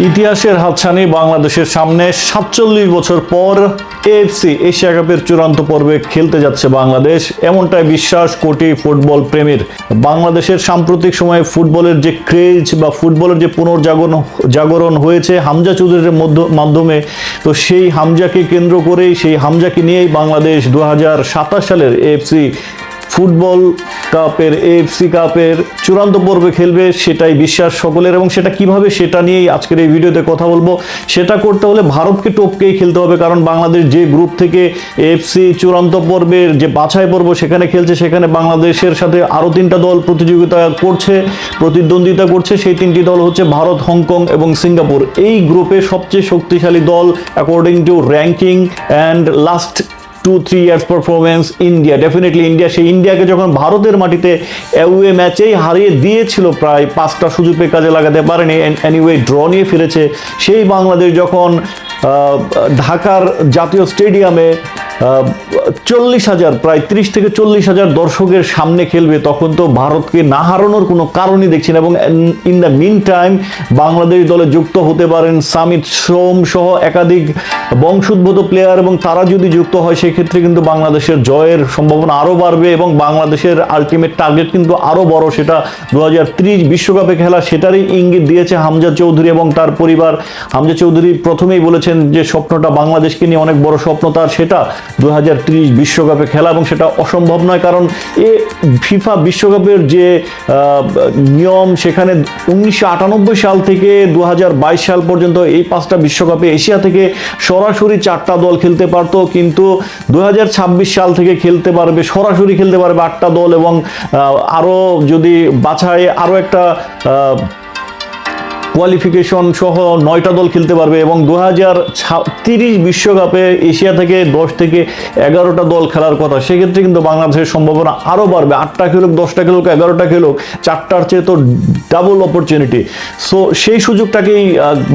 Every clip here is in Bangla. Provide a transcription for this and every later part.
ইতিহাসের হাতছানি বাংলাদেশের সামনে সাতচল্লিশ বছর পর এএফসি এশিয়া কাপের চূড়ান্ত পর্বে খেলতে যাচ্ছে বাংলাদেশ। এমনটাই বিশ্বাস কোটি ফুটবল প্রেমীর। বাংলাদেশের সাম্প্রতিক সময়ে ফুটবলের যে ক্রেজ বা ফুটবলের যে পুনর্জাগরণ, জাগরণ হয়েছে হামজা চৌধুরীর মধ্য- মাধ্যমে, তো সেই হামজাকে কেন্দ্র করেই, সেই হামজাকে নিয়েই বাংলাদেশ দু হাজার সাতাশ সালের এএফসি ফুটবল কাপের এএফসি কাপের চূড়ান্ত পর্বে খেলবে সেটাই বিশ্বাস সকলের এবং সেটা কীভাবে সেটা নিয়েই আজকের এই ভিডিওতে কথা বলব। সেটা করতে হলে ভারতকে টপকেই খেলতে হবে কারণ বাংলাদেশ যে গ্রুপ থেকে এএফসি চূড়ান্ত পর্বের যে বাছাই পর্ব সেখানে খেলছে, সেখানে বাংলাদেশের সাথে আরও তিনটা দল প্রতিযোগিতা করছে, প্রতিদ্বন্দ্বিতা করছে। সেই তিনটি দল হচ্ছে ভারত, হংকং এবং সিঙ্গাপুর। এই গ্রুপে সবচেয়ে শক্তিশালী দল according to ranking and last two three years performance India definitely India সেই ইন্ডিয়াকে যখন ভারতের মাটিতে অ্যাওয়ে ম্যাচেই হারিয়ে দিয়েছিল প্রায় পাঁচটা সুযোগে কাজে লাগাতে পারেনি অ্যানিওয়ে ড্র নিয়ে ফিরেছে সেই বাংলাদেশ যখন ঢাকার জাতীয় স্টেডিয়ামে চল্লিশ হাজার, প্রায় ত্রিশ থেকে চল্লিশ হাজার দর্শকের সামনে খেলবে তখন তো ভারতকে না হারানোর কোনো কারণই দেখছি না। এবং in the meantime Bangladesh দলে যুক্ত হতে পারেন সামিত সোম সহ একাধিক বংশোদ্ভূত প্লেয়ার এবং তারা যদি যুক্ত হয়, সেক্ষেত্রে কিন্তু বাংলাদেশের জয়ের সম্ভাবনা আরও বাড়বে এবং বাংলাদেশের আলটিমেট টার্গেট কিন্তু আরও বড়। সেটা দু বিশ্বকাপে খেলা, সেটারই ইঙ্গিত দিয়েছে হামজা চৌধুরী এবং তার পরিবার। হামজা চৌধুরী প্রথমেই বলেছেন যে, স্বপ্নটা বাংলাদেশকে নিয়ে অনেক বড় স্বপ্ন, তার সেটা দু বিশ্বকাপে খেলা এবং সেটা অসম্ভব নয়, কারণ এ ফিফা বিশ্বকাপের যে নিয়ম সেখানে উনিশশো আটানব্বই সাল থেকে দু হাজার বাইশ সাল পর্যন্ত এই পাঁচটা বিশ্বকাপে এশিয়া থেকে সরাসরি চারটা দল খেলতে পারতো, কিন্তু দু হাজার ছাব্বিশ সাল থেকে খেলতে পারবে, সরাসরি খেলতে পারবে আটটা দল এবং আরও যদি বাছাই আরও একটা কোয়ালিফিকেশন সহ নয়টা দল খেলতে পারবে এবং দু হাজার তিরিশ বিশ্বকাপে এশিয়া থেকে দশ থেকে এগারোটা দল খেলার কথা। সেক্ষেত্রে কিন্তু বাংলাদেশের সম্ভাবনা আরও বাড়বে। আটটা খেলুক, দশটা খেলুক, এগারোটা খেলুক, চারটার চেয়ে তো ডাবল অপরচুনিটি সো সেই সুযোগটাকেই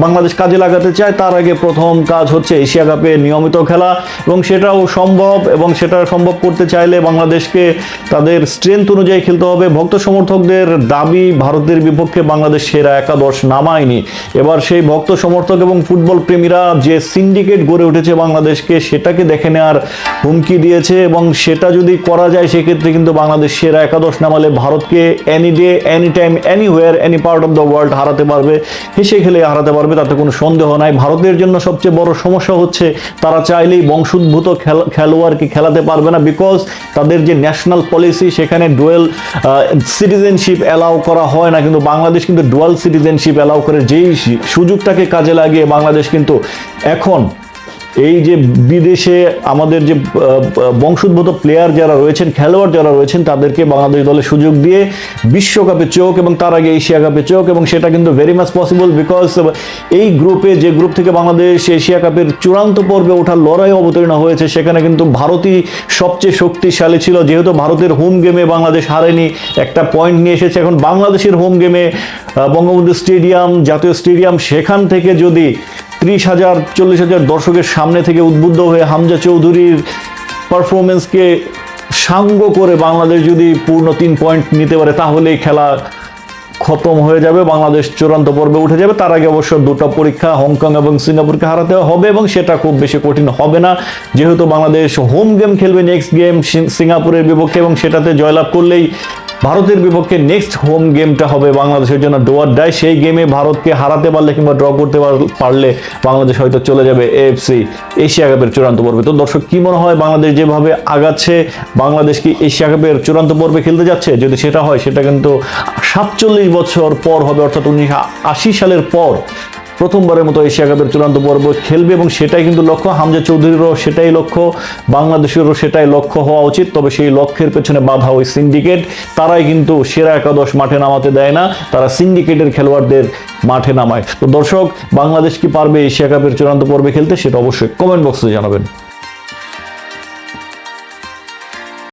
বাংলাদেশ কাজে লাগাতে চায়। তার আগে প্রথম কাজ হচ্ছে এশিয়া কাপে নিয়মিত খেলা এবং সেটাও সম্ভব এবং সেটা সম্ভব করতে চাইলে বাংলাদেশকে তাদের স্ট্রেংথ অনুযায়ী খেলতে হবে। ভক্ত সমর্থকদের দাবি, ভারতের বিপক্ষে বাংলাদেশ সেরা একাদশ নামায়নি এবার সেই ভক্ত সমর্থক এবং ফুটবল প্রেমীরা যে সিন্ডিকেট গড়ে উঠেছে বাংলাদেশকে, সেটাকে দেখে নেওয়ার হুমকি দিয়েছে এবং সেটা যদি করা যায়, সেক্ষেত্রে কিন্তু বাংলাদেশ সেরা একাদশ নামালে ভারতকে any day any time anywhere any part of the world হারাতে পারবে। হেসে খেলে হারাতে পারবে, তাতে কোনো সন্দেহ নাই। ভারতের জন্য সবচেয়ে বড় সমস্যা হচ্ছে, তারা চাইলেই বংশোদ্ভূত খেল- খেলোয়াড়কে খেলাতে পারবে না বিকজ তাদের যে ন্যাশনাল পলিসি সেখানে ডুয়েল সিটিজেনশিপ অ্যালাউ করা হয় না। কিন্তু বাংলাদেশ কিন্তু ডুয়াল সিটিজেনশিপ অ্যালাউ করে যেই সুযোগটাকে কাজে লাগিয়ে বাংলাদেশ কিন্তু এখন এই যে বিদেশে আমাদের যে বংশোদ্ভূত প্লেয়ার যারা রয়েছেন, খেলোয়াড় যারা রয়েছেন, তাদেরকে বাংলাদেশ দলে সুযোগ দিয়ে বিশ্বকাপে চোখ এবং তার আগে এশিয়া কাপে চোখ এবং সেটা কিন্তু ভেরি মাচ পসিবল বিকজ এই গ্রুপে যে গ্রুপ থেকে বাংলাদেশ এশিয়া কাপের চূড়ান্ত পর্বে ওঠার লড়াই অবতীর্ণ হয়েছে, সেখানে কিন্তু ভারতই সবচেয়ে শক্তিশালী ছিল। যেহেতু ভারতের হোম গেমে বাংলাদেশ হারেনি, একটা পয়েন্ট নিয়ে এসেছে। এখন বাংলাদেশের হোম গেমে বঙ্গবন্ধু স্টেডিয়াম জাতীয় স্টেডিয়াম সেখান থেকে যদি ত্রিশ হাজার, চল্লিশ হাজার দর্শকের সামনে থেকে উদ্বুদ্ধ হয়ে হামজা চৌধুরীর পারফরমেন্সকে সাঙ্গ করে বাংলাদেশ যদি পূর্ণ তিন পয়েন্ট নিতে পারে, তাহলেই খেলা খতম হয়ে যাবে, বাংলাদেশ চূড়ান্ত পর্বে উঠে যাবে। তার আগে অবশ্য দুটো পরীক্ষা হংকং এবং সিঙ্গাপুরকে হারাতে হবে এবং সেটা খুব বেশি কঠিন হবে না। যেহেতু বাংলাদেশ হোম গেম খেলবে নেক্সট গেম সিঙ্গাপুরের বিপক্ষে এবং সেটাতে জয়লাভ করলেই ভারতের বিপক্ষে নেক্সট হোম গেমটা হবে বাংলাদেশের জন্য ডোয়ার ডাই সেই গেমে ভারতকে হারাতে পারলে কিংবা ড্র করতে পার- পারলে বাংলাদেশ হয়তো চলে যাবে এএফসি এশিয়া কাপের চূড়ান্ত পর্বে। তো দর্শক, কি মনে হয় বাংলাদেশ যেভাবে আগাচ্ছে, বাংলাদেশ কি এশিয়া কাপের চূড়ান্ত পর্বে খেলতে যাচ্ছে? যদি সেটা হয়, সেটা কিন্তু সাতচল্লিশ বছর পর হবে, অর্থাৎ উনিশশো আশি সালের পর প্রথমবারের মতো এশিয়া কাপের চূড়ান্ত পর্ব খেলবে এবং সেটাই কিন্তু লক্ষ্য। হামজা চৌধুরীরও সেটাই লক্ষ্য, বাংলাদেশেরও সেটাই লক্ষ্য হওয়া উচিত, তবে সেই লক্ষ্যের পেছনে বাধা ওই সিন্ডিকেট। তারাই কিন্তু সেরা একাদশ মাঠে নামাতে দেয় না, তারা সিন্ডিকেটের খেলোয়াড়দের মাঠে নামায়। তো দর্শক, বাংলাদেশ কি পারবে এশিয়া কাপের চূড়ান্ত পর্বে খেলতে? সেটা অবশ্যই কমেন্ট বক্সে জানাবেন।